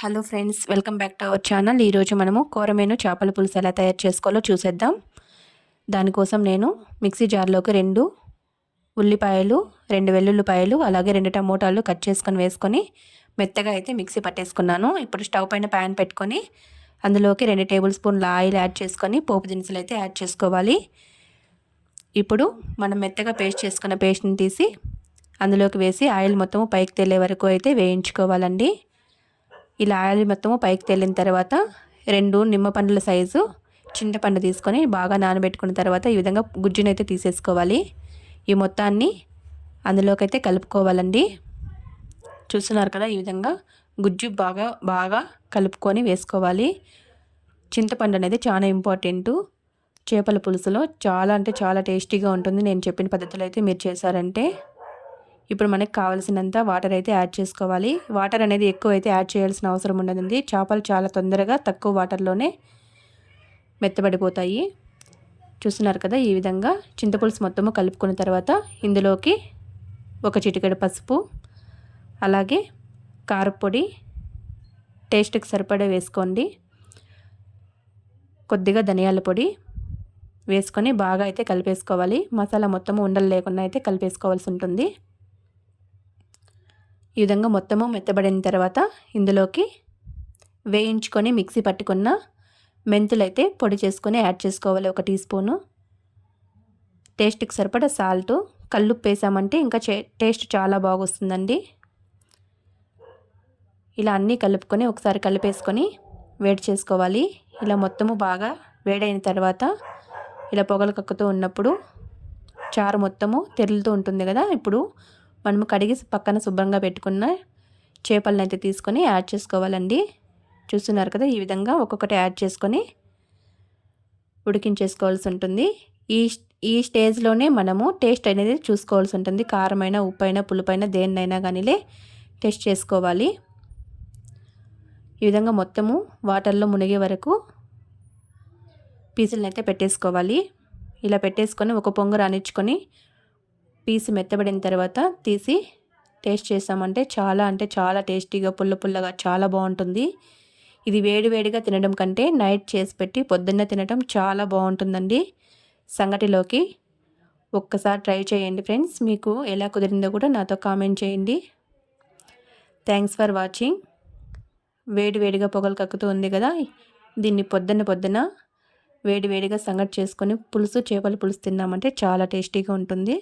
Hello friends welcome back to our channel ఈరోజు మనము కూరమేను చేపల పులుసు ఎలా తయారు చేసుకోవాలో చూసేద్దాం. దానికోసం నేను మిక్సీ జార్లోకి రెండు ఉల్లిపాయలు రెండు వెల్లుల్లిపాయలు అలాగే రెండు టమోటాలు కట్ చేసుకొని వేసుకొని మెత్తగా అయితే మిక్సీ పట్టేసుకున్నాను. ఇప్పుడు స్టవ్ పైన ప్యాన్ పెట్టుకొని అందులోకి రెండు టేబుల్ స్పూన్ల ఆయిల్ యాడ్ చేసుకొని పోపు దినుసులు అయితే యాడ్ చేసుకోవాలి. ఇప్పుడు మనం మెత్తగా పేస్ట్ చేసుకున్న పేస్ట్ని తీసి అందులోకి వేసి ఆయిల్ మొత్తం పైకి తేలే వరకు అయితే వేయించుకోవాలండి. ఇలా ఆయిల్ మొత్తము పైకి తేలిన తర్వాత రెండు నిమ్మ పండ్ల సైజు చింతపండు తీసుకొని బాగా నానబెట్టుకున్న తర్వాత ఈ విధంగా గుజ్జునైతే తీసేసుకోవాలి. ఈ మొత్తాన్ని అందులోకైతే కలుపుకోవాలండి. చూస్తున్నారు కదా ఈ విధంగా గుజ్జు బాగా బాగా కలుపుకొని వేసుకోవాలి. చింతపండు అనేది చాలా ఇంపార్టెంటు. చేపల పులుసులో చాలా అంటే చాలా టేస్టీగా ఉంటుంది. నేను చెప్పిన పద్ధతిలో అయితే మీరు చేశారంటే. ఇప్పుడు మనకు కావాల్సినంత వాటర్ అయితే యాడ్ చేసుకోవాలి. వాటర్ అనేది ఎక్కువ అయితే యాడ్ చేయాల్సిన అవసరం ఉండదండి. చేపలు చాలా తొందరగా తక్కువ వాటర్లోనే మెత్తబడిపోతాయి. చూస్తున్నారు కదా ఈ విధంగా చింతపులుసు మొత్తము కలుపుకున్న తర్వాత ఇందులోకి ఒక చిటికెడు పసుపు అలాగే కారపొడి టేస్ట్కి సరిపడా వేసుకోండి. కొద్దిగా ధనియాల పొడి వేసుకొని బాగా అయితే కలిపేసుకోవాలి. మసాలా మొత్తము ఉండలు లేకుండా అయితే కలిపేసుకోవాల్సి ఉంటుంది. ఈ విధంగా మొత్తము మెత్తబడిన తర్వాత ఇందులోకి వేయించుకొని మిక్సీ పట్టుకున్న మెంతులైతే పొడి చేసుకొని యాడ్ చేసుకోవాలి. ఒక టీ స్పూను. టేస్ట్కి సరిపడా సాల్ట్. కల్లుప్పు వేసామంటే ఇంకా టేస్ట్ చాలా బాగొస్తుందండి. ఇలా అన్నీ కలుపుకొని ఒకసారి కలిపేసుకొని వేడి చేసుకోవాలి. ఇలా మొత్తము బాగా వేడైన తర్వాత ఇలా పొగలు కక్కుతూ ఉన్నప్పుడు చారు మొత్తము తెరులుతూ ఉంటుంది కదా. ఇప్పుడు మనము కడిగి పక్కన శుభ్రంగా పెట్టుకున్న చేపలను అయితే తీసుకొని యాడ్ చేసుకోవాలండి. చూస్తున్నారు కదా ఈ విధంగా ఒక్కొక్కటి యాడ్ చేసుకొని ఉడికించేసుకోవాల్సి ఉంటుంది. ఈ ఈ స్టేజ్లోనే మనము టేస్ట్ అనేది చూసుకోవాల్సి ఉంటుంది. కారమైన ఉప్పైనా పులుపైన దేన్నైనా కానీలే టేస్ట్ చేసుకోవాలి. ఈ విధంగా మొత్తము వాటర్లో మునిగే వరకు పీసులను అయితే పెట్టేసుకోవాలి. ఇలా పెట్టేసుకొని ఒక పొంగు రానిచ్చుకొని పీస్ మెత్తబడిన తర్వాత తీసి టేస్ట్ చేసామంటే చాలా అంటే చాలా టేస్టీగా పుల్ల పుల్లగా చాలా బాగుంటుంది. ఇది వేడి వేడిగా తినడం కంటే నైట్ చేసి పెట్టి పొద్దున్న తినడం చాలా బాగుంటుందండి. సంగటిలోకి ఒక్కసారి ట్రై చేయండి ఫ్రెండ్స్ మీకు ఎలా కుదిరిందో కూడా నాతో కామెంట్ చేయండి. థ్యాంక్స్ ఫర్ వాచింగ్ వేడి వేడిగా పొగలు కక్కుతూ ఉంది కదా దీన్ని పొద్దున్న పొద్దున వేడి వేడిగా సంగటి చేసుకొని పులుసు చేపల పులుసు తిన్నామంటే చాలా టేస్టీగా ఉంటుంది.